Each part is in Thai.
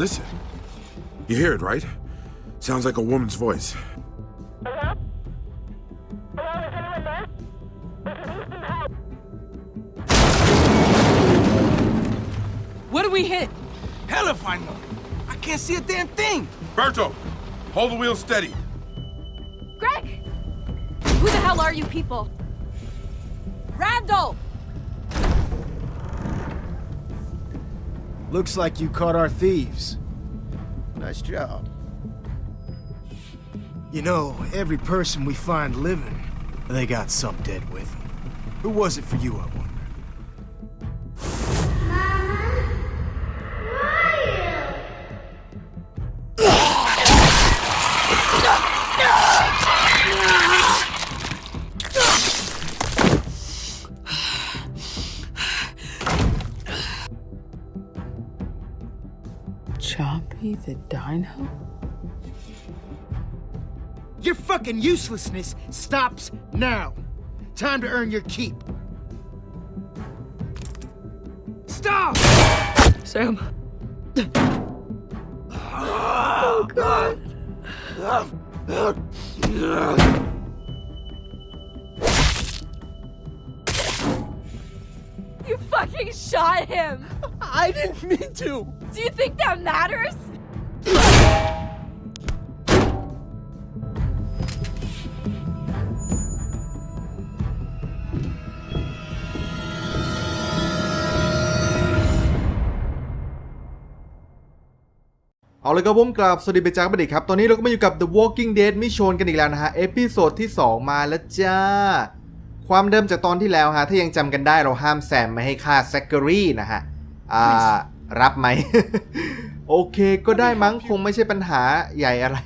Listen. You hear it, right? Sounds like a woman's voice. Hello? Hello, is anyone there? We could use some help. What do we hit? Hell if I know. I can't see a damn thing. Berto, hold the wheel steady. Greg! Who the hell are you people? Randall! Looks like you caught our thieves. Nice job. You know, every person we find living, they got some dead with them. Who was it for you, I wonder? Chompy the Dino? Your fucking uselessness stops now. Time to earn your keep. Stop! Sam. Oh, God. You fucking shot him! I didn't mean to. Do you think that matters? เอาเลยครับผมกราบสวัสดีไปจากบัณฑิครับ ตอนนี้เราก็มาอยู่กับ The Walking Dead มิชนกันอีกแล้วนะฮะ เอพิโซดที่ 2 มาแล้วจ้า ความเดิมจากตอนที่แล้วฮะ ถ้ายังจำกันได้เราห้ามแซมไม่ให้ฆ่าแซกเกอรี่นะฮะ อ่า รับไหม โอเคก็ได้มั้งคงไม่ใช่ปัญหาใหญ่อะไร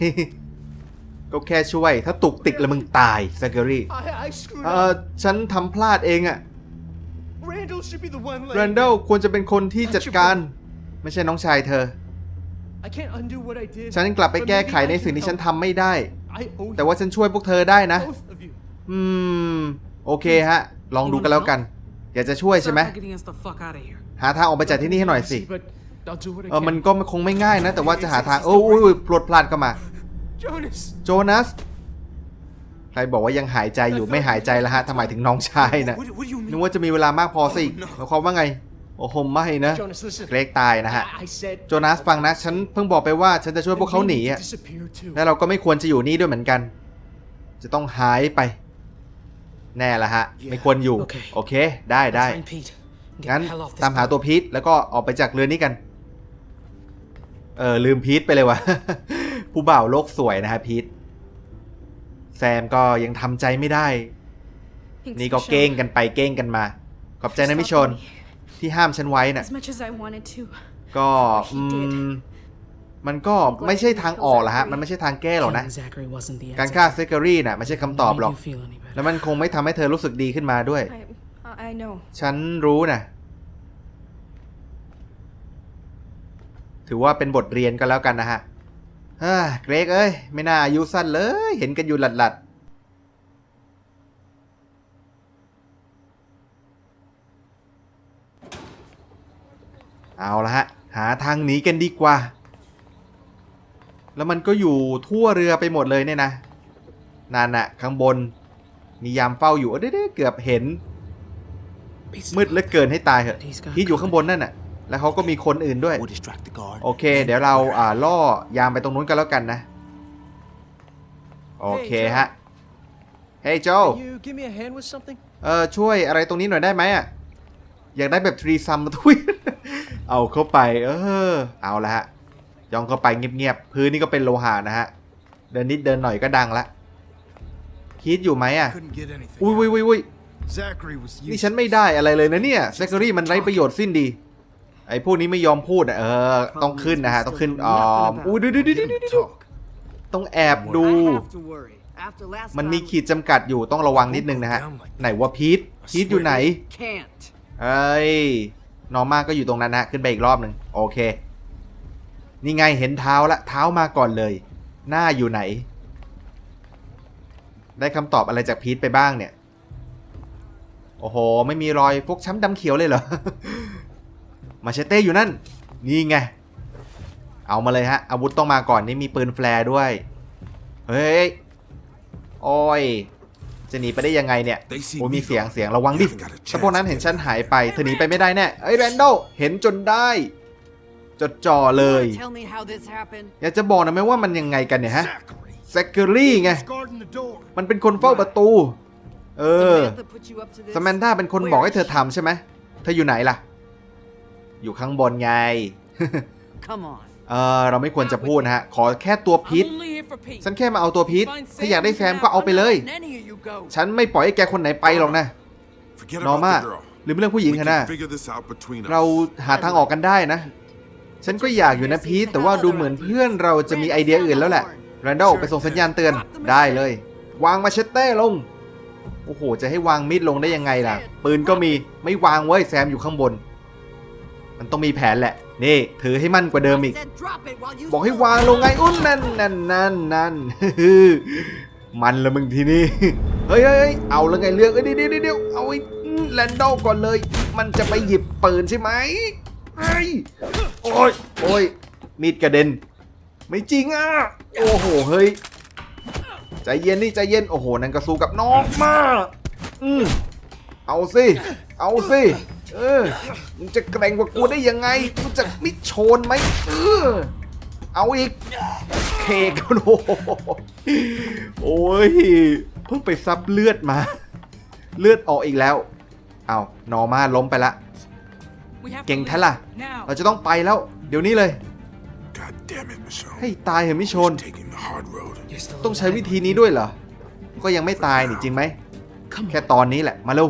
ก็แค่ช่วย ถ้าตุกติกแล้วมึงตายแซกเกอรี่ I, I screwed เอ่อฉันทำพลาดเองอะ Randall should be the one แรนเดลควรจะเป็นคนที่จัดการ ไม่ใช่น้องชายเธอ I can't undo what I did. ฉันกลับไปแก้ไขในสิ่งที่ฉันทำไม่ได้ I owe แต่ว่าฉันช่วยพวกเธอได้นะ both of you. อืม โอเคฮะ ลองดูกันแล้วกัน อยากจะช่วยใช่ไหม Stop getting us the fuck out of here. หาทางออกไปจากที่นี่ให้หน่อยสิ But I'll do what I เออ can. มันก็คงไม่ง่ายนะ แต่ว่าจะหาทางโอ้ยอุ้ยอุ้ยพลวดพลาดเข้ามา Jonas. โจนัส ใครบอกว่ายังหายใจอยู่ไม่หายใจแล้วฮะทำไมถึงน้องชายนะ What, what do you นึก mean? ว่าจะมีเวลามากพอสิหมายความว่าไง โอ้โหไม่นะ Jonas, listen. เกรกตายนะฮะ I, I said. โจนัสฟังนะ ฉันเพิ่งบอกไปว่าฉันจะช่วยพวกเขาหนีอะ Disappear too. และเราก็ไม่ควรจะอยู่นี่ด้วยเหมือนกัน จะต้องหายไป แน่ละฮะ ไม่ควรอยู่ โอเคโอเคได้ได้ Find Pete. Get งั้น the hell off this ตามหา boat. ตัวพีทแล้วก็ออกไปจากเรือนี้กัน เออลืมพีทไปเลยว่ะผู้บ่าวโลกสวยนะฮะพีทแซมก็ยังทำใจไม่ได้ Thanks, นี่ก็ Michonne. เก้งกันไปเก้งกันมา ขอบใจนะมิชน ที่ห้ามฉันไว้น่ะ As much as I wanted to. ก็อืมมันก็ไม่ใช่ทางออกหรอกฮะ มันไม่ใช่ทางแก้หรอกนะ Killing Zachary wasn't the การ answer. ฆ่าเซกเกอรี่น่ะไม่ใช่คำตอบหรอก Made you feel any better. แล้วมันคงไม่ทำให้เธอรู้สึกดีขึ้นมาด้วย I, I know. ฉันรู้นะ ถือว่าเป็นบทเรียนก็แล้วกันนะฮะเฮ้ยเกรกเอ้ย ไม่น่าอายุสั้นเลย เห็นกันอยู่หลัดหลัดๆเอาละฮะ หาทางหนีกันดีกว่า แล้วมันก็อยู่ทั่วเรือไปหมดเลยเนี่ยนะนั่นน่ะข้างบน มียามเฝ้าอยู่เออเด้ๆเกือบเห็น Pete's มืดเหลือเกินให้ตายเหอะ He's got ที่อยู่ข้างบนนั่นน่ะ แล้วเขาก็มีคนอื่นด้วย We'll distract the guard. โอเค เดี๋ยวเราอ่าล่อยามไปตรงนู้นกันแล้วกันนะ โอเคฮะ เฮ้ยโจ Can you give me a hand with something? เออช่วยอะไรตรงนี้หน่อยได้ไหมอะ อยากได้แบบทรีซัมมาทุยเอาเข้าไป เออ เอาละฮะย่องเข้าไปเงียบๆพื้นนี่ก็เป็นโลหะนะฮะ เดินนิดเดินหน่อยก็ดังละคิดอยู่ไหมอะ Couldn't get anything. อุ้ยอุ้ยอุ้ยอุ้ย Zachary was นี่ useless. ฉันไม่ได้อะไรเลยนะเนี่ยแซคเกอรี่มันไร้ประโยชน์สิ้นดี ไอ้พวกนี้ไม่ยอมพูดอะเออ ต้องขึ้นนะฮะ ต้องขึ้นอ๋ออู้ดูดูดูดู Get ดู him to ดู talk. ต้องแอบดู I have to worry. After last มันมี time, ขีดจำกัดอยู่ต้องระวังนิดนึงนะฮะ ไหนว่าพีทพีทอยู่ไหน can't. เอ้ยนอร์มาก็อยู่ตรงนั้นนะฮะขึ้นไปอีกรอบหนึ่งโอเค นี่ไงเห็นเท้าละเท้ามาก่อนเลย หน้าอยู่ไหน ได้คำตอบอะไรจากพีทไปบ้างเนี่ย โอ้โห ไม่มีรอยฟกช้ำดำเขียวเลยเหรอ มาเชเต้อยู่นั่น นี่ไง เอามาเลยฮะ อาวุธต้องมาก่อนนี่มีปืนแฟร์ด้วย เฮ้ยโอ้ย จะหนีไปได้ยังไงเนี่ย โอ้ยมีเสียงเสียงระวังดิถ้าพวกนั้นเห็นฉันหายไป เธอหนีไปไม่ได้แน่เอ้ยแรนโดเห็นจนได้ จดจ่อเลย Tell me how this happened. อยากจะบอกนะไหมว่ามันยังไงกันเนี่ยฮะแซคเกอรี่ไง Guarding the door. มันเป็นคนเฝ้าประตู เออ Samantha put you up to this. สแมนธาเป็นคนบอกให้เธอทำใช่ไหม เธออยู่ไหนล่ะ อยู่ข้างบนไง Come on. เออเราไม่ควรจะพูดนะฮะ ขอแค่ตัวพีท I'm only here for Pete. ฉันแค่มาเอาตัวพีทถ้าอยากได้แซมก็เอาไปเลย Let any of you go. ฉันไม่ปล่อยให้แกคนไหนไปหรอกนะ Forget นอ about ร์มา the girl. หรือเรื่องผู้หญิง We กันนะ can figure this out between us. เราหาทางออกกันได้นะ ฉันก็อยากอยู่นะพีทแต่ว่าดูเหมือนเพื่อนเราจะมีไอเดียอื่นแล้วแหละแรนดอลไปส่งสัญญาณเตือน ได้เลย วางมาเชตเต้ลง โอ้โห จะให้วางมีดลงได้ยังไงล่ะ ปืนก็มี ไม่วางเว้ยแซมอยู่ข้างบน มันต้องมีแผนแหละ นี่ ถือให้มั่นกว่าเดิมอีก I said drop it while you บอกให้ still วางลงไงอุ้นนั่นนั่นนั่นนั่นมันละมึงทีนี้เฮ้ยเฮ้ยเฮ้ยเอาแล้วไงเลือกเอ้ยเดี๋ยวเดี๋ยวเดี๋ยวเอาไอ้แลนดอลก่อนเลย มันจะไปหยิบปืนใช่ไหมเฮ้ยโอ้ยโอ้ยมีดกระเด็น ไม่จริงอะ โอ้โห เฮ้ย ใจเย็นนี่ใจเย็น โอ้โห นั่นก็สู้กับน้องมากอืมเอาสิ เอาสิ เออ มึงจะแกร่งกว่ากูได้ยังไง มึงจะมิดโชนไหมเออ เอาอีก เคกันโอ้โหโอ้ย เพิ่งไปซับเลือดมา เลือดออกอีกแล้ว เอานอร์มาล้มไปละ We have to เก่ง leave. แท้ล่ะ Now. เราจะต้องไปแล้ว เดี๋ยวนี้เลย God damn it, Michonne. ให้ตายเหอะมิชน Taking the hard road. You're still ต้องใช้วิธีนี้ด้วยเหรอ ก็ยังไม่ตายนี่จริงไหม Come แค่ on. ตอนนี้แหละ มาเร็ว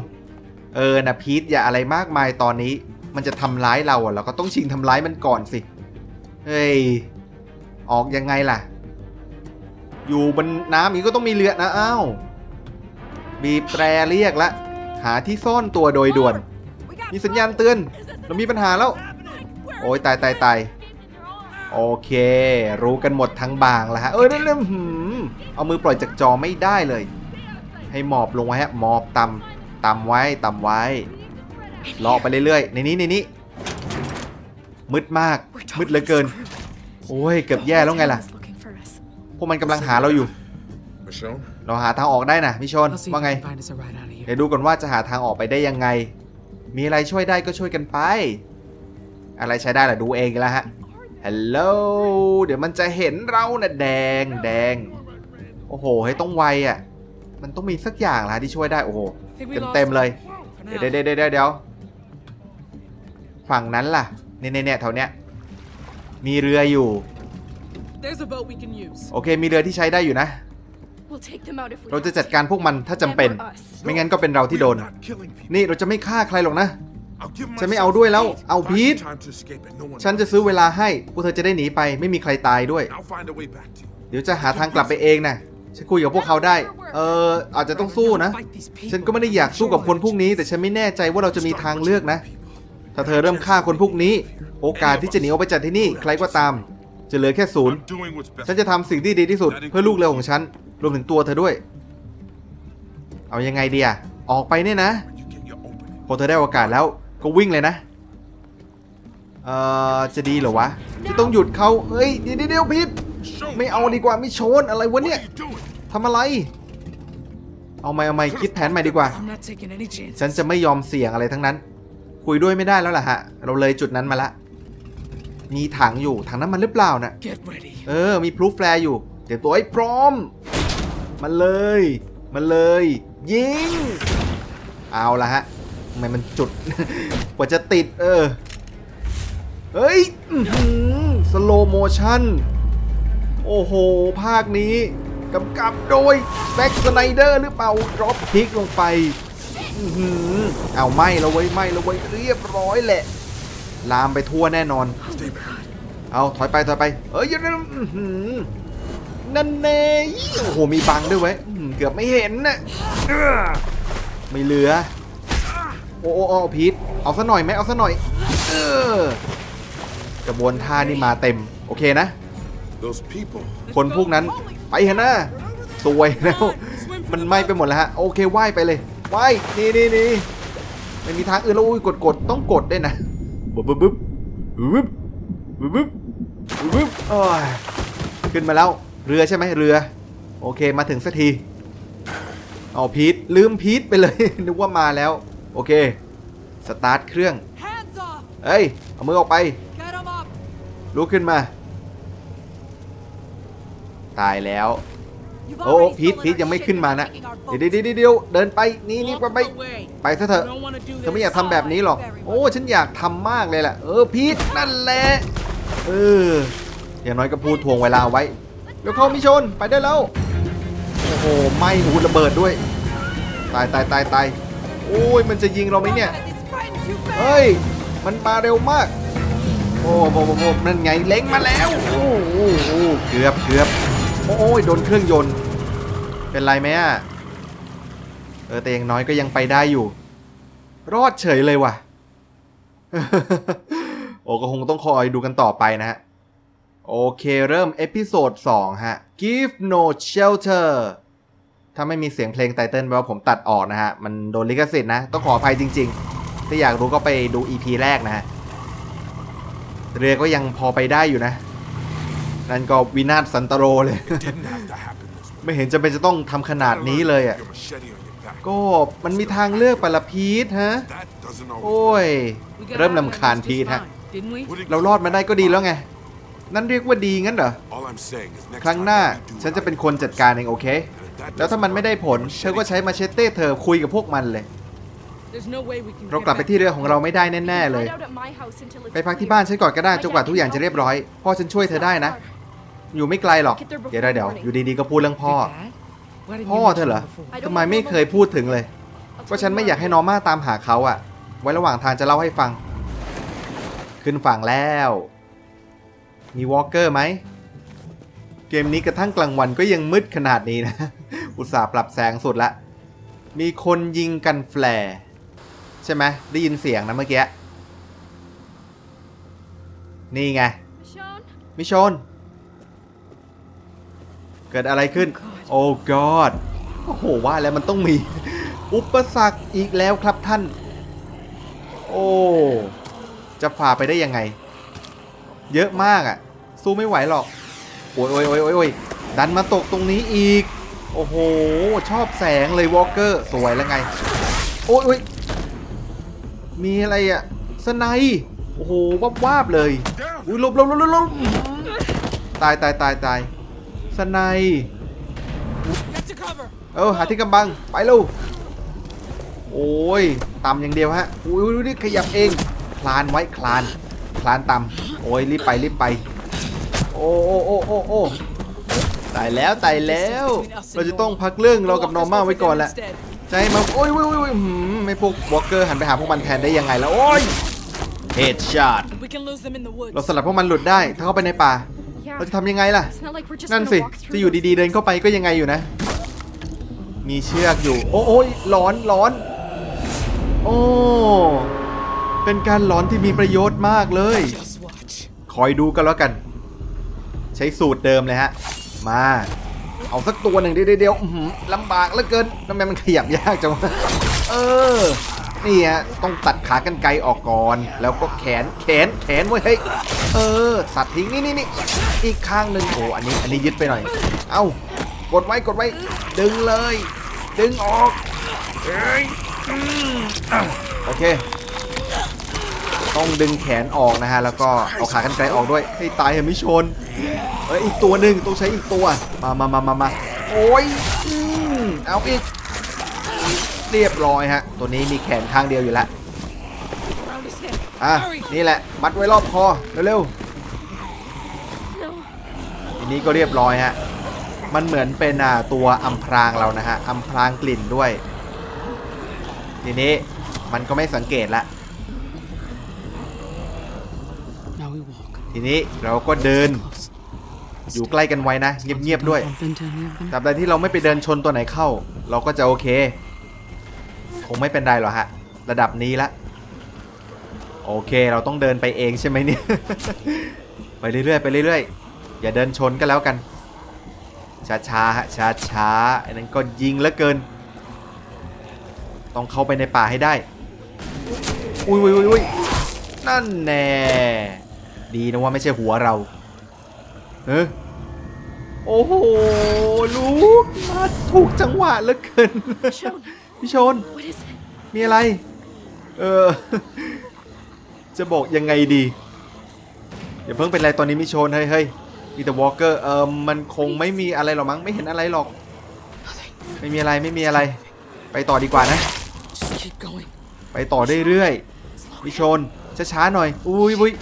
เออนะพีทอย่าอะไรมากมายตอนนี้ มันจะทำร้ายเราอะเราก็ต้องชิงทำร้ายมันก่อนสิ เฮ้ย ออกยังไงล่ะ อยู่บนน้ำอีกก็ต้องมีเรือนะอ้าวบีบแตรเรียกละ หาที่ซ่อนตัวโดยด่วน มีสัญญาณเตือน เรามีปัญหาแล้ว โอ้ยตายตายตายโอเค รู้กันหมดทั้งบางแล้วฮะ เออเรื่องหืมเอามือปล่อยจากจอไม่ได้เลย ให้หมอบลงไว้ฮะหมอบต่ำ ต่ำไว้ต่ำไว้เลาะไปเรื่อยๆในนี้ในนี้มืดมากมืดเหลือเกิน โอ้ยเกือบแย่แล้วไงล่ะ looking for us. พวกมันกำลังหาเราอยู่ Michonne? เราหาทางออกได้นะมิชน I'll see if ว่าไง we can find us a ride out of here. เดี๋ยวดูก่อนว่าจะหาทางออกไปได้ยังไง มีอะไรช่วยได้ก็ช่วยกันไป อะไรใช้ได้ล่ะดูเองแล้วฮะฮัลโหลเดี๋ยวมันจะเห็นเรานะ่ะแดงแดง โอ้โหให้ยต้องไวอะ มันต้องมีสักอย่างละที่ช่วยได้ โอ้โห Think we เต็ม lost เต็มๆเลย for เดี๋ยว now. เดี๋ยวเดี๋ยวเดี๋ยวฝั่งนั้นล่ะ เนี่ยเนี่ยเนี่ยแถวเนี้ย มีเรืออยู่ There's a boat we can use. โอเค มีเรือที่ใช้ได้อยู่นะ We'll take them out if we เราจะ have จัด to. การพวกมันถ้าจำเป็น Them or us. ไม่งั้นก็เป็นเราที่โดน We're not killing people. นี่เราจะไม่ฆ่าใครหรอกนะ I'll give ฉันไม่เอาด้วยแล้ว เอา Find พีท time to escape and no one ฉันจะซื้อเวลาให้พวกเธอจะได้หนีไป ไม่มีใครตายด้วย I'll find a way back to you. เดี๋ยวจะหาทางกลับไปเองนะ ฉันคุยกับพวกเขาได้ เอออาจจะต้องสู้นะ ฉันก็ไม่ได้อยากสู้กับคนพวกนี้ แต่ฉันไม่แน่ใจว่าเราจะมีทางเลือกนะ ถ้าเธอเริ่มฆ่าคนพวกนี้ โอกาสที่จะหนีออกไปจากที่นี่ใครก็ตาม จะเหลือแค่ศูนย์ ฉันจะทำสิ่งที่ดีที่สุด เพื่อลูกเรือของฉัน รวมถึงตัวเธอด้วย เอายังไงดีอะออกไปเนี่ยนะ พอเธอได้โอกาสแล้วก็วิ่งเลยนะ เอ่อ จะดีเหรอวะที่ต้องหยุดเขาเฮ้ย เดี๋ยวเดี๋ยวพิษ ไม่เอาดีกว่าไม่โชนอะไรวะ what เนี่ย are you doing? ทำอะไร เอาไม่เอาไม่คิดแผนใหม่ดีกว่า I'm not taking any chances. ฉันจะไม่ยอมเสี่ยงอะไรทั้งนั้น คุยด้วยไม่ได้แล้วล่ะฮะ เราเลยจุดนั้นมาละ มีถังอยู่ถังน้ำมันหรือเปล่าน่ะ Get ready. เออ มีพลูแฟร์อยู่เดี๋ยวตัวให้พร้อม มันเลย มันเลย ยิง เอาละฮะทำไมมันจุด กว่าจะติด เออ เฮ้ยสโลโมชั่น โอ้โห ภาคนี้กำกับโดยแบ็กสไนเดอร์หรือเปล่าดรอปพิกลงไปอื้อหือเอาไหม่แล้วเว้ยไหม่แล้วเว้ยเรียบร้อยแหละ ลามไปทั่วแน่นอน Stay back. เอาถอยไปถอยไปเอ้ยอยังนั้นอื้อหือนั่นเน่โอ้โหมีบังด้วยเว้ยอื้อหือเกือบไม่เห็นน่ะเอ้อไม่เหลือโอ้โอ้โอ้พีทเอาซะหน่อยไหมเอาซะหน่อย เออกระบวนท่านี่มาเต็ม โอเคนะ Those people. คนพวกนั้นไปเถอะนะสวยแล้ว มันไหม้ไปหมดแล้วฮะ โอเคว่ายไปเลยว่ายนี่นี่นี่ไม่มีทางอื่นแล้วอุ้ยกดกดต้องกดด้วยนะบึ๊บบึ๊บบึ๊บบึ๊บบึ๊บบึ๊บวึบโอ้ยขึ้นมาแล้วเรือใช่ไหมเรือ โอเคมาถึงสักทีเอาพีทลืมพีทไปเลย นึกว่ามาแล้ว โอเค สตาร์ทเครื่อง Hands off! เอ้ย เอามือออกไป Get him up! ลุกขึ้นมา ตายแล้ว You've โอ้ already พีท stolen พีท our ยังไม่ shit ขึ้นมา and นะ taking our เดี๋ยว boats. เดี๋ยวเดี๋ยวเดินไปนี่นี่ไปไป Walk away. ไปซะเถอะ Don't wanna do ฉันไม่อยาก this. ทำแบบนี้หรอก โอ้ฉันอยากทำมากเลยแหละเออพีทนั่นแหละเอออย่างน้อยก็พูดทวงเวลาไว้เดี๋ยวเข้ามิชนไปได้แล้วโอ้โหไหม่หูระเบิดด้วย ตายตายตายตายโอ้ยมันจะยิงเราไหมเนี่ย It's spreading too fast! เฮ้ยมันมาเร็วมากโอ้โหโอ้โหนั่นไงเล็งมาแล้วโอ้โหโอ้โหเกือบเกือบ โอ้ยโดนเครื่องยนต์ เป็นไรไหมอะ เออแต่ย่างน้อยก็ยังไปได้อยู่ รอดเฉยเลยว่ะ โอ้ก็คงต้องคอยดูกันต่อไปนะฮะ โอเคเริ่มเอพิโซด2ฮะ Give no shelter ถ้าไม่มีเสียงเพลงไตเติลแปลว่าผมตัดออกนะฮะ มันโดนลิขสิทธิ์นะ ต้องขออภัยจริง ๆ ถ้าอยากรู้ก็ไปดู EP แรกนะฮะ เรือก็ยังพอไปได้อยู่นะ นั่นก็วินาศสันตโรเลย Didn't have to happen this way. ไม่เห็นจะเป็นจะต้องทำขนาดนี้เลยอะ Your machete on your back. ก็มันมีทางเลือกปะละพีทฮะ That doesn't always โอ้ย We got เริ่ม out of ลำ there คาญ just พีทฮะ fine, Didn't we? What did เรารอดมาได้ก็ดีแล้วไง นั่นเรียกว่าดีงั้นเหรอ All I'm saying is next ครั้ง time หน้า you do ฉัน what จะ I เป็น do, คนจัดการเองโอเค and if that แล้วถ้ามันไม่ได้ผล doesn't work, เธอก็ใช้มาเชตเต้เธอคุยกับพวกมันเลย There's no way we can เรา get กลับไป back ที่เรือของเราไม่ได้แน่ ๆ เลย Hide out at my house until it's ไปพักที่บ้านฉันก่อนก็ได้จนกว่าทุกอย่างจะเรียบร้อย พ่อฉันช่วยเธอได้นะ อยู่ไม่ไกลหรอก เดี๋ยวเดี๋ยวอยู่ดีๆก็พูดเรื่องพ่อ Dad? Why didn't พ่อ you เธอเหรอ mention it before? ทำไมไม่เคยพูดถึงเลย ก็ฉันไม่อยากให้น้องมาตามหาเขาอะไว้ระหว่างทางจะเล่าให้ฟัง ขึ้นฝั่งแล้ว มีวอลเกอร์ไหม เกมนี้กระทั่งกลางวันก็ยังมืดขนาดนี้นะ อุตส่าห์ปรับแสงสุดละ มีคนยิงกันแฟร์ใช่ไหมได้ยินเสียงนะเมื่อกี้ นี่ไง Michonne? มิชน เกิดอะไรขึ้น โอ้ god โอ้โหว่าแล้วมันต้องมี อุปสรรคอีกแล้วครับท่าน โอ้ จะฝ่าไปได้ยังไง เยอะมากอะ่ะ สู้ไม่ไหวหรอก โอ้ยโอ้ยโอ้ยโอ้ยโอ้ยดันมาตกตรงนี้อีก โอ้โห ชอบแสงเลยวอลเกอร์สวยแล้วไง โอ้ยโอ้ยมีอะไรอะ่ะสไนป์โอ้โหวับวาบๆเลยอุ้ยหลบหลบหลบหลบหลบตายตายตายตาย สไนป์ Get to cover. เออหาที่กำบัง ไปลูกโอ้ยต่ำอย่างเดียวฮะอุ้ยอุ้ยนี่ขยับเอง คลานไว้คลาน คลานต่ำโอ้ยรีบไปรีบไป โอ้โอ้โอ้โอ้โอ้ตายแล้วตายแล้ว เราจะต้องพักเรื่องเรากับนอร์มาไว้ก่อนแหละใจะให้มาโอ้ยโอ้ยโอ้ยโอ้ยหืมไม่พวกวอลเกอร์หันไปหาพวกมันแทนได้ยังไงแล้วโอ้ยเฮดช็อต We can lose them in the woods. เราสลัดพวกมันหลุดได้ ถ้าเข้าไปในป่า Yeah. เราจะทำยังไงล่ะ It's not like we're just นั่น gonna สิ walk through จะอยู่ those ดีๆเดินเข้าไปก็ยังไงอยู่นะ มีเชือกอยู่ โอ้โอ้ยร้อนร้อน โอ้ เป็นการหลอนที่มีประโยชน์มากเลย Just watch. คอยดูกันแล้วกัน ใช้สูตรเดิมเลยฮะ มา เอาสักตัวหนึ่งเดี๋ยวเดี๋ยวอื้อหือลำบากเหลือเกินทำไมมันขยับยากจังวะเออ นี่ฮะต้องตัดขากันไกรออกก่อน แล้วก็แขนแขนแขนไว้ยเฮ้ยเออสัตว์ทิ้งนี่นี่นี่อีกข้างหนึ่งโอ้อันนี้อันนี้ยึดไปหน่อย เอ้ากดไว้กดไว้ ดึงเลย ดึงออกเอ้ยโอเค ต้องดึงแขนออกนะฮะ แล้วก็เอาขากันไกลออกด้วย ให้ตายเหอะมิชนเอ้ยอีกตัวหนึ่งต้องใช้อีกตัว มามามามามาโอ้ยอเอาอีก เรียบร้อยฮะ ตัวนี้มีแขนข้างเดียวอยู่แล้ว Round his head. อะ Hurry. นี่แหละ มัดไว้รอบคอเร็ว No. ๆทีนี้ก็เรียบร้อยฮะ มันเหมือนเป็นอ่าตัวอำพรางเรานะฮะอำพรางกลิ่นด้วย ทีนี้มันก็ไม่สังเกตละ Now we walk. ทีนี้เราก็เดิน อยู่ใกล้กันไว้นะ เงียบๆด้วย Bump into any of them. ตราบใดที่เราไม่ไปเดินชนตัวไหนเข้า เราก็จะโอเคค งไม่เป็นไรหรอกฮะ ระดับนี้ละ โอเคเราต้องเดินไปเองใช่ไหมเนี่ย ไปเรื่อยๆไปเรื่อยๆ อย่าเดินชนก็แล้วกัน ช้าๆฮะช้าๆอันนั้นก็ยิงแล้วเกิน ต้องเข้าไปในป่าให้ได้ อุ้ยอุ้ยอุ้ยนั่นแน่ดีนะว่าไม่ใช่หัวเราเออโอ้โห ลูกมาถูกจังหวะเหลือเกิน พี่ชน what is it? มีอะไร เออ จะบอกยังไงดีอย่าเพิ่งเป็นไรตอนนี้มิโชนเฮ้ยเฮ้ยมีแต่วอลเกอร์เออมันคงไม่มีอะไรหรอกมั้งไม่เห็นอะไรหรอก ไม่มีอะไรไม่มีอะไร ไปต่อดีกว่านะ Just keep going. ไปต่อเรื่อยๆมิโชนช้าๆหน่อยอุ้ยอุ้ย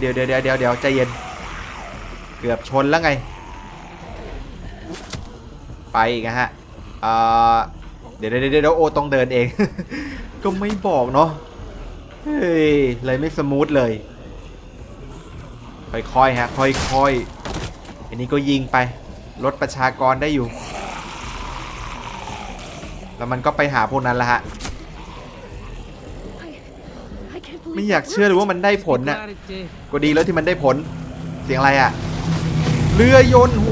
เดี๋ยวเดี๋ยวเดี๋ยวเดี๋ยวเดี๋ยวใจเย็น เกือบชนแล้วไง ไปอีกนะฮะอ่า เดี๋ยวเดี๋ยวเดี๋ยวเดี๋ยวโอต้องเดินเอง ก็ไม่บอกเนาะเฮ้ยเลยไม่สมูทเลย ค่อยๆฮะ ค่อยๆ อันนี้ก็ยิงไป ลดประชากรได้อยู่ แล้วมันก็ไปหาพวกนั้นละฮะ ไม่อยากเชื่อเลยว่ามันได้ผลน่ะ ก็ดีแล้วที่มันได้ผล เสียงอะไรอะ เรือยนต์ห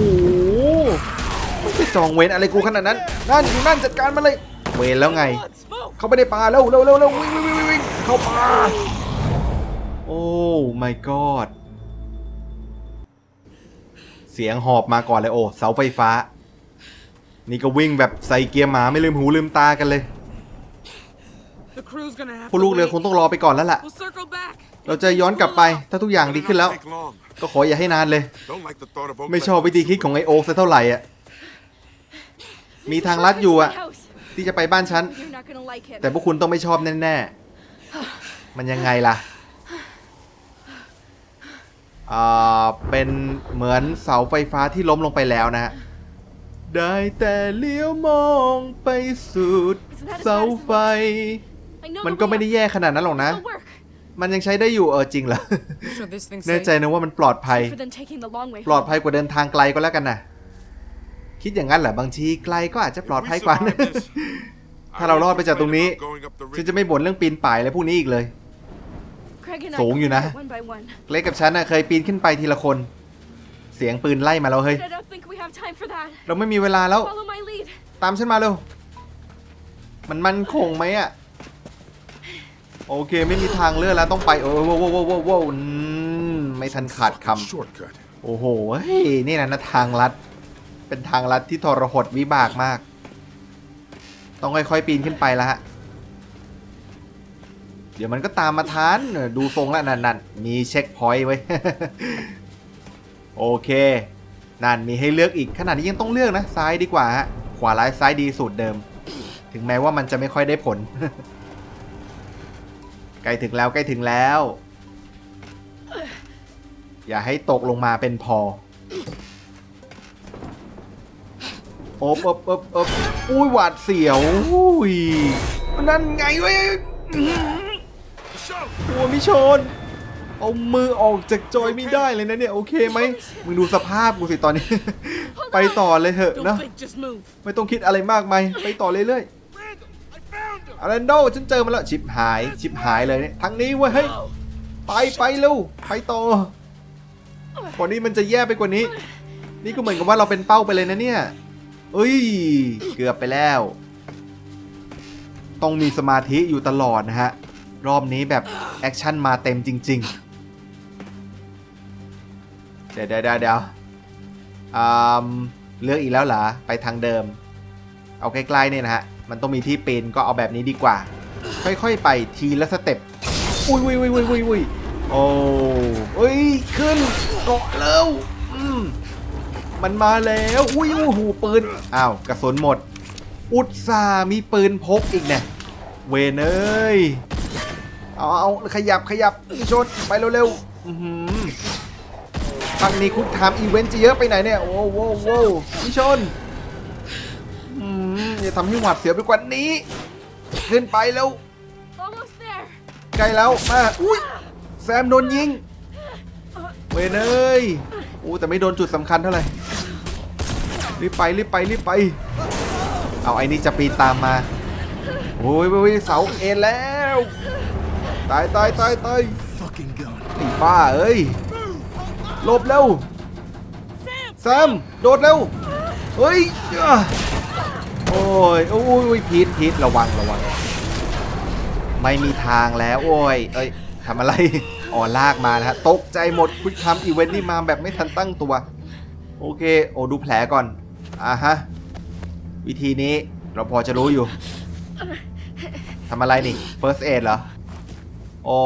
จองเวรอะไรกูขนาดนั้น นั่นอยู่นั่นจัดการมันเลย เวรแล้วไง เขาไม่ได้ปลาเร็วเร็วเร็วเร็ววิ่งวิ่งวิ่งวิ่งเข้าปลาโอ้ my god เสียงหอบมาก่อนเลยโอ้เสาไฟฟ้า นี่ก็วิ่งแบบใส่เกียร์หมาไม่ลืมหูลืมตากันเลย The crew's gonna have ผู้ to ลูกเรือคง wait. ต้องรอไปก่อนแล้วล่ะ We'll circle back. เราจะย้อนกลับไปถ้าทุกอย่างดีขึ้นแล้ว Take long. ก็ขออย่าให้นานเลย Don't like the thought of ไม่ชอบวิธีคิดของไอโอ๊คซะเท่าไหร่อะ มีทางลัดอยู่อะ my house. ที่จะไปบ้านฉัน You're not gonna like it. แต่พวกคุณต้องไม่ชอบแน่ๆ มันยังไงล่ะอ่าเป็นเหมือนเสาไฟฟ้าที่ล้มลงไปแล้วนะฮะ ได้แต่เลี้ยวมองไปสุดเสาไฟ I know มัน the ก็ way ไม่ได้ up. แย่ขนาดนั้นหรอกนะ It'll work. มันยังใช้ได้อยู่เออจริงเหรอ Sure this thing's แน่ใจ safe. นะว่ามันปลอดภัย For them taking the long way ปลอด home. ภัยกว่าเดินทางไกลก็แล้วกันนะ คิดอย่างนั้นเหรอบางทีไกลก็อาจจะปลอดภัยกว่านะถ้าเรารอดไปจากตรงนี้ฉันจะไม่บ่นเรื่องปีนป่ายอะไรพวกนี้อีกเลย Craig and I สูงอยู่นะ climbed it one by one. เล็กกับฉันน่ะเคยปีนขึ้นไปทีละคน เสียงปืนไล่มาแล้วเฮ้ย But I don't think we have time for that. เราไม่มีเวลาแล้ว Follow my lead. ตามฉันมาเร็วมันมันคงไหมอะโอเคไม่มีทางเลือกแล้วต้องไปโอ้โหโว้โว้โว้โว้อืมไม่ทันขาดค Shortcut. ำโอ้โหเฮ้ยนี่นะนะทางลัด เป็นทางลัดที่ทรหดวิบากมาก ต้องค่อยๆปีนขึ้นไปแล้วฮะ เดี๋ยวมันก็ตามมาทานดูทรงแล้วนั่นนั่นมีเช็คพอยต์ไว้ โอเค นั่นมีให้เลือกอีกขนาดนี้ยังต้องเลือกนะ ซ้ายดีกว่าฮะ ขวาร้ายซ้ายดีสูตรเดิม ถึงแม้ว่ามันจะไม่ค่อยได้ผล ใกล้ถึงแล้วใกล้ถึงแล้ว อย่าให้ตกลงมาเป็นพอ อบอบอบอบอุ้ยหวาดเสียวอุ้ยนั่นไงเว้ยตัวมิชนเอามือออกจากจอยไม่ได้เลยนะเนี่ยโอเคไหมมึงดูสภาพกูสิตอนนี้ ไปต่อเลยเถอะ Don't นะ think, just move. ไม่ต้องคิดอะไรมากมายไปต่อเรื่อยๆอารันโดฉันเจอมาแล้วชิบหายชิบหายเลยเนี่ยทางนี้เว้ยเฮ้ยไปไปเร็วไปต่อก่อนนี้มันจะแย่ไปกว่านี้ นี่ก็เหมือนกับว่าเราเป็นเป้าไปเลยนะเนี่ย เอ้ย เกือบไปแล้ว ต้องมีสมาธิอยู่ตลอดนะฮะ รอบนี้แบบแอคชั่นมาเต็มจริง ๆ เดี๋ยวเดี๋ยวเดี๋ยวเลือกอีกแล้วเหรอ ไปทางเดิม เอาใกล้ๆเนี่ยนะฮะ มันต้องมีที่ปีนก็เอาแบบนี้ดีกว่า ค่อยๆไปทีละสเต็ป อุ้ยอุ้ยอุ้ยอุ้ยอุ้ยอุ้ยโอ้ยขึ้นเกาะแล้ว มมันมาแล้วอุ้ยอู้หูปืนอ้าวกระสุนหมด อุตส่าห์มีปืนพกอีกเนี่ยเวนเอ้ยเอาเอาขยับขยับชนไปเร็วๆอือหือฟังนี้คุกทำอีเวนต์จะเยอะไปไหนเนี่ย โอ้โหโว้วพี่ชนอืมอย่าทำให้หวาดเสียวไปกว่านี้ ขึ้นไปแล้ว Almost there. ใกล้แล้วมาอุ้ยแซมโดนยิงเวนเอ้ยโอ้แต่ไม่โดนจุดสำคัญเท่าไหร่รีบไปรีบไปรีบไป เอาไอ้นี่จะปีนตามมาโอ้ยโอ้ยเสาเอ็นแล้วตายตายตายตายไอ้ป้าเอ้ยหลบเร็วแซมโดดเร็วเฮ้ยโอ้ยโอ้ยโอ้ยพีทพีทระวังระวังไม่มีทางแล้วโอ้ยเอ้ยทำอะไร อ๋อลากมานะฮะตกใจหมดคุณทำอีเวนต์นี่มาแบบไม่ทันตั้งตัว โอเค โอ้ดูแผลก่อนอ่าฮะ วิธีนี้เราพอจะรู้อยู่ทำอะไรนี่ first aid เหรออ๋อ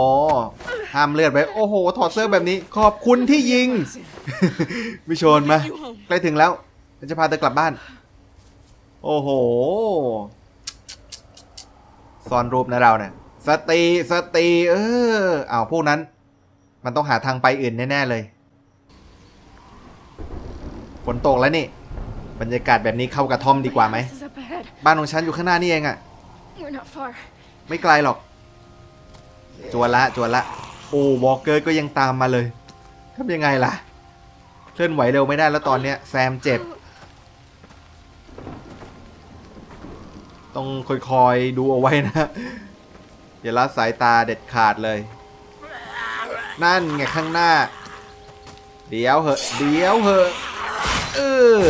ห้ามเลือดไว้ โอ้โห ถอดเสื้อแบบนี้ ขอบคุณที่ยิง มิชนมาใกล้ถึงแล้วฉันจะพาเธอกลับบ้าน โอ้โห ซ่อนรูปนะเราเนี่ย สติสติเออเอาวพวกนั้น มันต้องหาทางไปอื่นแน่ ๆ เลย ฝนตกแล้วนี่ บรรยากาศแบบนี้เข้ากระท่อมดีกว่าไหม This is up ahead. บ้านของฉันอยู่ข้างหน้านี่เองอะ We're not far. ไม่ไกลหรอก จวนละจวนละ โอ้วอลเกอร์ก็ยังตามมาเลยทำยังไงล่ะ เคลื่อนไหวเร็วไม่ได้แล้วตอนเนี้ยแซมเจ็บ ต้องคอยๆดูเอาไว้นะ อย่าละสายตาเด็ดขาดเลย นั่นไงข้างหน้า เดี๋ยวเหอะเดี๋ยวเหอะเออ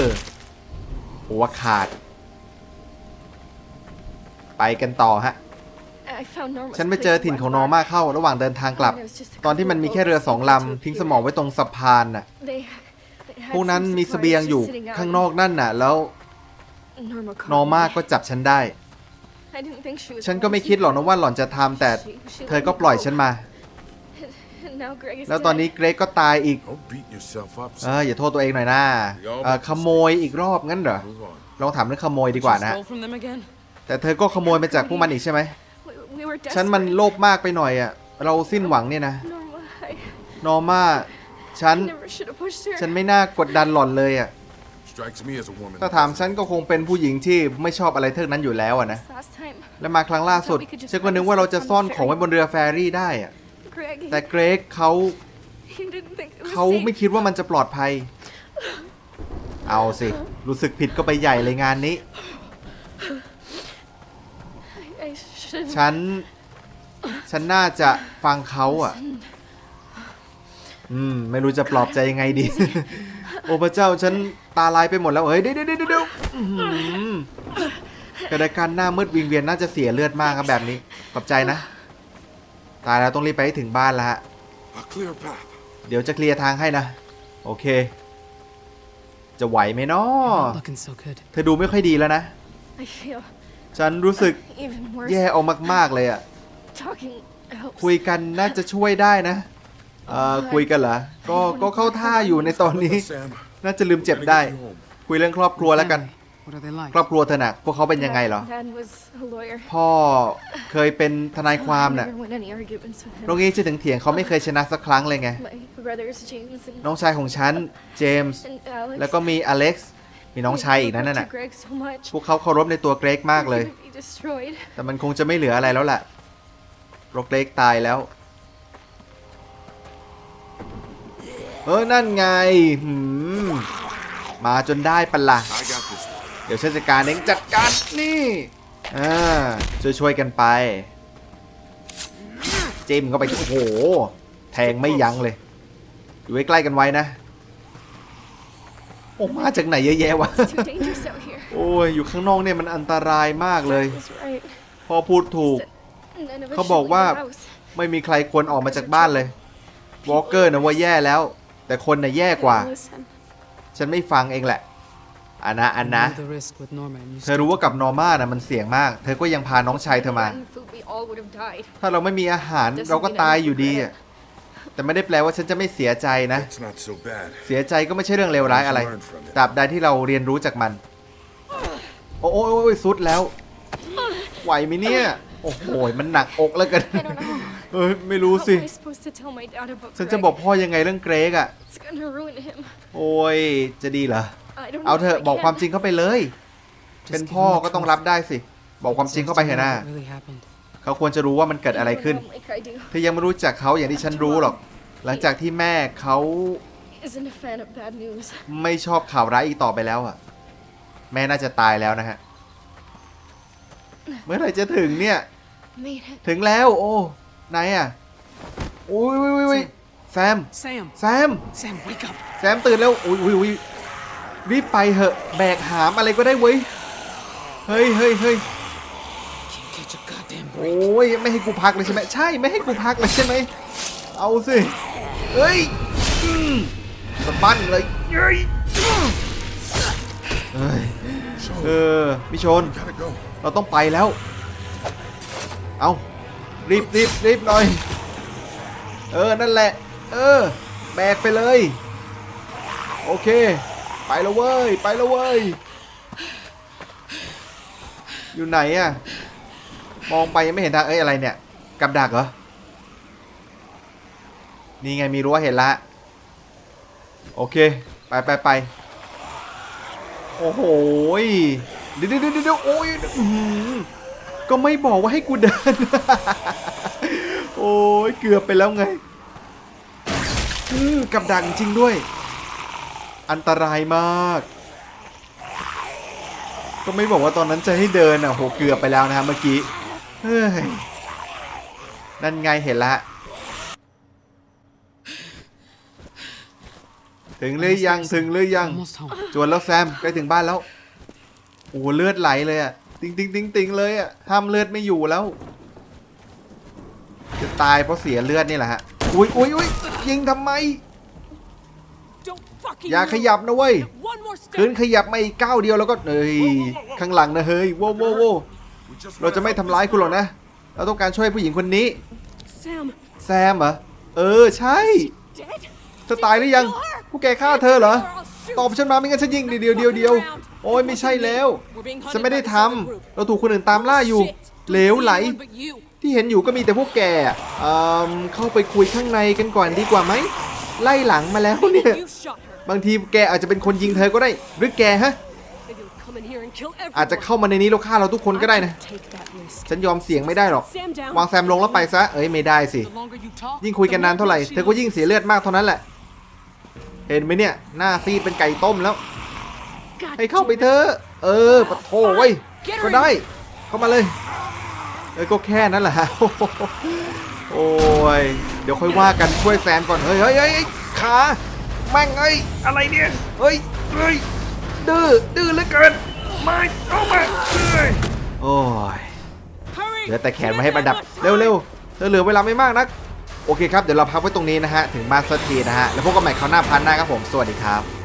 หัวขาด ไปกันต่อฮะ ฉันไปเจอถิ่นของนอร์มาเข้าระหว่างเดินทางกลับ ตอนที่มันมีแค่เรือสองลำ ทิ้งสมองไว้ตรงสะพานน่ะ พวกนั้นมีเสบียงอยู่ข้างนอกนั่นน่ะ แล้ว นอร์มาก็จับฉันได้ I didn't think she was ฉันก็ไม่คิดหรอกนะว่าหล่อนจะทำแต่เธอก็ปล่อยฉันมา And now Greg is แล้วตอนนี้ dead. เกรกก็ตายอีก Don't beat yourself up. เอออย่าโทษตัวเองหน่อยนะเออขโมยอีกรอบงั้นเหรอ Move on. ลองถามเรื่องขโมยดีกว่า You นะ stole from them again? แต่เธอก็ขโมยมาจากพวกมันอีกใช่ไหม We, we were ฉันมัน desperate. โลภมากไปหน่อยอะ เราสิ้นหวังเนี่ยนะ Norma, I, นอร์มาฉัน I never should have pushed her. ฉันไม่น่ากดดันหล่อนเลยอะ Strikes me as a woman. ถ้าถามฉันก็คงเป็นผู้หญิงที่ไม่ชอบอะไรเท่านั้นอยู่แล้วอะนะ This last time, และมาครั้งล่าสุดฉันก็นึกว่าเราจะซ่อนของไว้บนเรือแฟรี่ได้อะ Greg, แต่เกรกเขา he didn't think it was เขาไม่ safe. คิดว่ามันจะปลอดภัย เอาสิ รู้สึกผิดก็ไปใหญ่เลยงานนี้ I, I should ฉัน ฉันน่าจะฟังเขาอะ อืม ไม่รู้จะปลอบใจยังไงดีโอ้พระเจ้าฉันตาลายไปหมดแล้วเฮ้ยเดี๋ยวเดี๋ยวเดี๋ยวเดี๋ยวอื้อหือเกิดอาการหน้ามืดวิงเวียนน่าจะเสียเลือดมากครับแบบนี้ขอบใจนะ ตายแล้วต้องรีบไปให้ถึงบ้านแล้วฮะ A clear path. เดี๋ยวจะเคลียร์ทางให้นะ โอเค จะไหวไหมเนาะ Looking so good. เธอดูไม่ค่อยดีแล้วนะ I feel ฉันรู้สึก even worse. แย่ออกมากๆเลยอะ Talking helps. คุยกันน่าจะช่วยได้นะ เอ่อคุยกันเหรอ ก็ก็เข้าท่าอยู่ในตอนนี้ Sam, น่าจะลืมเจ็บ gotta ได้ get you home. คุยเรื่องครอบครัวแล้วกัน What are they like? ครอบครัวเธอน่ะพวกเขาเป็นยังไงเหรอ Dad was a lawyer. พ่อเคยเป็นทนายความ I น่ะ never won any arguments with him. โรงเรียนจะถึงเถียงเขาไม่เคยชนะสักครั้งเลยไง My brothers James and, น้องชายของฉัน เจมส์ and Alex. แล้วก็มีอเล็กซ์ มีน้องชายอีกนั่น They น่ะ looked to Greg so much. พวกเขาเคารพในตัวเกรกมากเลย They would be destroyed. แต่มันคงจะไม่เหลืออะไรแล้วแหละโรเกรกตายแล้ว เออนั่นไงหืมมาจนได้ปะละ่ะเดี๋ยวฉันจัดการเองจัดการนี่อ่าช่วยๆกันไปจิ้มเข้าไปโอ้โห แทงไม่ยั้งเลย อยู่ใกล้ๆกันไว้นะ โอ้มาจากไหนเยอะแยะวะ โอ้ย อยู่ข้างนอกเนี่ยมันอันตรายมากเลยพ่อพูดถูก เขาบอกว่าไม่มีใครควรออกมาจากบ้านเลยวอลเกอร์นะว่าแย่แล้ว แต่คนน่ะแย่กว่า Listen. ฉันไม่ฟังเองแหละ อันนะอันนะ You knew the risk with Norma and you เธอรู้ว่ากับนอร์มาน่ะมันเสี่ยงมาก เธอก็ยังพาน้องชายเธอมา Rotten food, we all would have died. ถ้าเราไม่มีอาหารเราก็ตายอยู่ดีอะแต่ไม่ได้แปลว่าฉันจะไม่เสียใจนะ It's not so bad. เสียใจก็ไม่ใช่เรื่องเลวร้ายอะไร ตราบใดที่เราเรียนรู้จากมัน โอ้โอ้โอ้ยสุดแล้ว ไหวไหมเนี่ย โอ้โห มันหนักอกแล้วกัน I don't know. เอ้ยไม่รู้ How สิ am I supposed to tell my dad about ฉันจะ Greg? บอกพ่อยังไงเรื่องเกรกอะ It's gonna ruin him. โอ้ย จะดีเหรอ I don't เอา know เถ if อะ I บอก can. ความจริงเข้าไปเลย Just เป็น give พ่อ him the ก็ต้อง truth. รับได้สิ บอกความจริงเข้าไปเถอะนะ What really happened? เขาควรจะรู้ว่ามันเกิดอะไรขึ้น Anyone like I do เธอยังไม่รู้จักเขาอย่างที่ฉันรู้หรอก หลังจากที่แม่เขา isn't a fan of bad news. ไม่ชอบข่าวร้ายอีกต่อไปแล้วอะ แม่น่าจะตายแล้วนะฮะ เมื่อไหร่จะถึงเนี่ย Made it. ถึงแล้ว โอ้ ไหนอะโอ้ยโอ้ยโอ้ยโอ้ยแซม Sam! แซม Sam, wake up! แซมตื่นแล้วอุ้ยอุ้ยอุ้ยรีบไปเหอะ แบกหามอะไรก็ได้เว้ย เฮ้ยเฮ้ยเฮ้ย Can't catch a goddamn โอ break. ้ยไม่ให้กูพักเลยใช่ไหมใช่ไม่ให้กูพักเลยใช่ไหมเอาสิเฮ้ยอืมสะบั้นเลยเฮ้ยเฮ้ยเออมิชน Gotta go. เราต้องไปแล้ว เอา รีบรีบรีบหน่อย เออ นั่นแหละ เออ แบกไปเลย โอเค ไปแล้วเว้ย ไปแล้วเว้ย อยู่ไหนอะมองไปยังไม่เห็นทางเอ้ยอะไรเนี่ย กับดักเหรอ นี่ไงมีรั้วเห็นละ โอเค ไปไปไปโอ้โหยเดี๋ยวเดี๋ยวเดี๋ยวเดี๋ยวโอ้ยอื้อหือ ก็ไม่บอกว่าให้กูเดิน โอ้ยเกือบไปแล้วไง อืมกับดักจริงด้วย อันตรายมาก ก็ไม่บอกว่าตอนนั้นจะให้เดินอะโหเกือบไปแล้วนะฮะเมื่อกี้เฮ้ยนั่นไงเห็นละ ถึงหรือยังถึงหรือยัง จวนแล้วแซมใกล้ถึงบ้านแล้ว โอ้เลือดไหลเลยอะ ติงติงติงติงเลยอะห้ามเลือดไม่อยู่แล้ว จะตายเพราะเสียเลือดนี่แหละฮะอุ้ยอุ้ยอุ้ยยิงทำไม Don't fucking อย่าข move. ยับนะเว้ย One more คืน step. ขยับมาอีกก้าวเดียวแล้วก็เอ้ยข้างหลังนะเฮ้ยโว้โว้โว้ We just เราจะไม่ทำร้ายคุณหรอกนะ เราต้องการช่วยผู้หญิงคนนี้ Sam, แซมเหรอ เออใช่ dead? เธอตายหรือยัง ผู้แกฆ่าเธอเหรอ ตอบฉันมาไม่งั้นฉันยิงเดียวเดียวเดียว โอ้ยไม่ใช่แล้ว We're being ฉัน hunted ไม่ได้ by the ท Southern Group. ำเราถูกคนอื่นตามล่าอยู่ Shit. เหลวไหล Don't see anyone but you. ที่เห็นอยู่ก็มีแต่พวกแกอะเอิ่มเข้าไปคุยข้างในกันก่อนดีกว่าไหมไล่หลังมาแล้วเนี่ย You shot her. บางทีแกอาจจะเป็นคนยิงเธอก็ได้หรือแกฮะ Maybe you'll come in here and kill everyone. อาจจะเข้ามาในนี้แล้วฆ่าเราทุกคนก็ได้นะ I can take that risk. ฉันยอมเสี่ยงไม่ได้หรอก Sam down. วางแซมลงแล้วไปซะ เอ้ยไม่ได้สิ The longer you talk, ยิ่งคุยกันนานเท่าไหร่ the more เธอก็ยิ่งเสียเลือดมากเท่านั้นแหละ เห็นไหมเนี่ย หน้าซีดเป็นไก่ต้มแล้ว God ให้เข้าไป damn it. เถอะ เออปะโถเว้ยก็ได้ เข้ามาเลยเอ้ยก็แค่นั้นแหละฮะโอ้ย เดี๋ยวค่อยว่ากันช่วยแซมก่อนเฮ้ยเฮ้ยเฮ้ยเฮ้ยขาแม่งเอ้ยอะไรเนี่ย เฮ้ยเฮ้ยดื้อดื้อเหลือเกินไม่เอามาเฮ้ยโอ้ย Hurry. เหลือแต่แขนมาให้ประดับ เร็วๆเธอเหลือเวลาไม่มากนัก โอเคครับ เดี๋ยวเราพักไว้ตรงนี้นะฮะ ถึงมาสเตอร์ทีนะฮะ แล้วพบกันใหม่คราวหน้าพันหน้าครับผม สวัสดีครับ